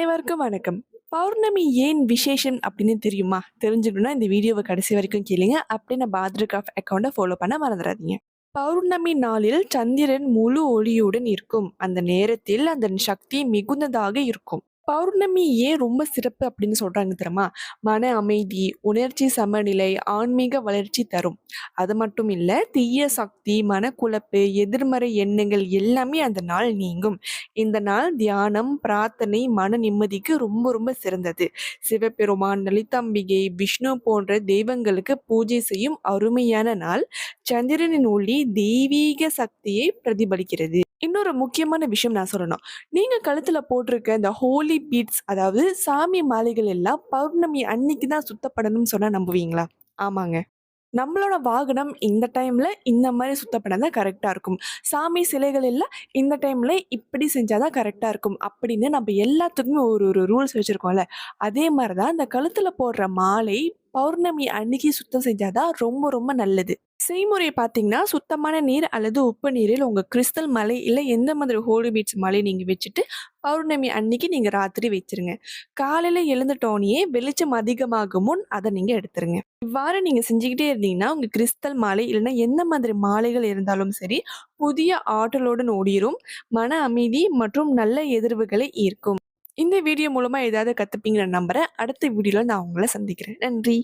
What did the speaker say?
அனைவருக்கும் வணக்கம். பௌர்ணமி ஏன் விசேஷம் அப்படின்னு தெரியுமா? தெரிஞ்சுக்கணும்னா இந்த வீடியோவை கடைசி வரைக்கும் கேளுங்க. அப்படின்னு நம்ம அக்கௌண்ட்டை ஃபாலோ பண்ண மறந்துடாதீங்க. பௌர்ணமி நாளில் சந்திரன் முழு ஒளியுடன் இருக்கும். அந்த நேரத்தில் அந்த சக்தி மிகுந்ததாக இருக்கும். பௌர்ணமி ஏன் ரொம்ப சிறப்பு அப்படின்னு சொல்கிறாங்க தெரியுமா? மன அமைதி உணர்ச்சி சமநிலை ஆன்மீக வளர்ச்சி தரும். அது மட்டும் இல்லை தீய சக்தி மனக்குழப்பு எதிர்மறை எண்ணங்கள் எல்லாமே அந்த நாள் நீங்கும். இந்த நாள் தியானம் பிரார்த்தனை மன நிம்மதிக்கு ரொம்ப ரொம்ப சிறந்தது. சிவபெருமான் லலிதாம்பிகை விஷ்ணு போன்ற தெய்வங்களுக்கு பூஜை செய்யும் அருமையான நாள். சந்திரனின் ஒளி தெய்வீக சக்தியை பிரதிபலிக்கிறது. இன்னொரு முக்கியமான விஷயம் நான் சொல்லணும். நீங்கள் கழுத்தில் போட்டிருக்க இந்த ஹோலி பீட்ஸ் அதாவது சாமி மாலைகள் எல்லாம் பௌர்ணமி அன்னைக்கு தான் சுத்தப்படணும்னு சொன்னா நம்புவீங்களா? ஆமாங்க. நம்மளோட வாகனம் இந்த டைம்ல இந்த மாதிரி சுத்தப்படம் தான் கரெக்டாக இருக்கும். சாமி சிலைகள் எல்லாம் இந்த டைம்ல இப்படி செஞ்சாதான் கரெக்டாக இருக்கும். அப்படின்னு நம்ம எல்லாத்துக்குமே ஒரு ஒரு ரூல்ஸ் வச்சுருக்கோம்ல. அதே மாதிரி தான் இந்த கழுத்தில் போடுற மாலை பௌர்ணமி அன்னைக்கு சுத்தம் செஞ்சாதான் ரொம்ப ரொம்ப நல்லது. செய்முறை பார்த்தீங்கன்னா சுத்தமான நீர் அல்லது உப்பு நீரில் உங்கள் கிறிஸ்தல் மலை இல்லை எந்த மாதிரி ஹோலி பீச் மலை நீங்கள் வச்சுட்டு பௌர்ணமி அன்னைக்கு நீங்கள் ராத்திரி வச்சிருங்க. காலையில் எழுந்துட்டோனையே வெளிச்சம் அதிகமாகும் முன் அதை நீங்கள் எடுத்துருங்க. இவ்வாறு நீங்கள் செஞ்சுக்கிட்டே இருந்தீங்கன்னா உங்கள் கிறிஸ்தல் மாலை இல்லைன்னா எந்த மாதிரி மாலைகள் இருந்தாலும் சரி புதிய ஆற்றலுடன் ஓடிரும் மன அமைதி மற்றும் நல்ல எதிர்வுகளை ஈர்க்கும். இந்த வீடியோ மூலமாக ஏதாவது கற்றுப்பீங்கிற நம்புகிறேன் அடுத்த வீடியோவில் நான் உங்களை சந்திக்கிறேன். நன்றி.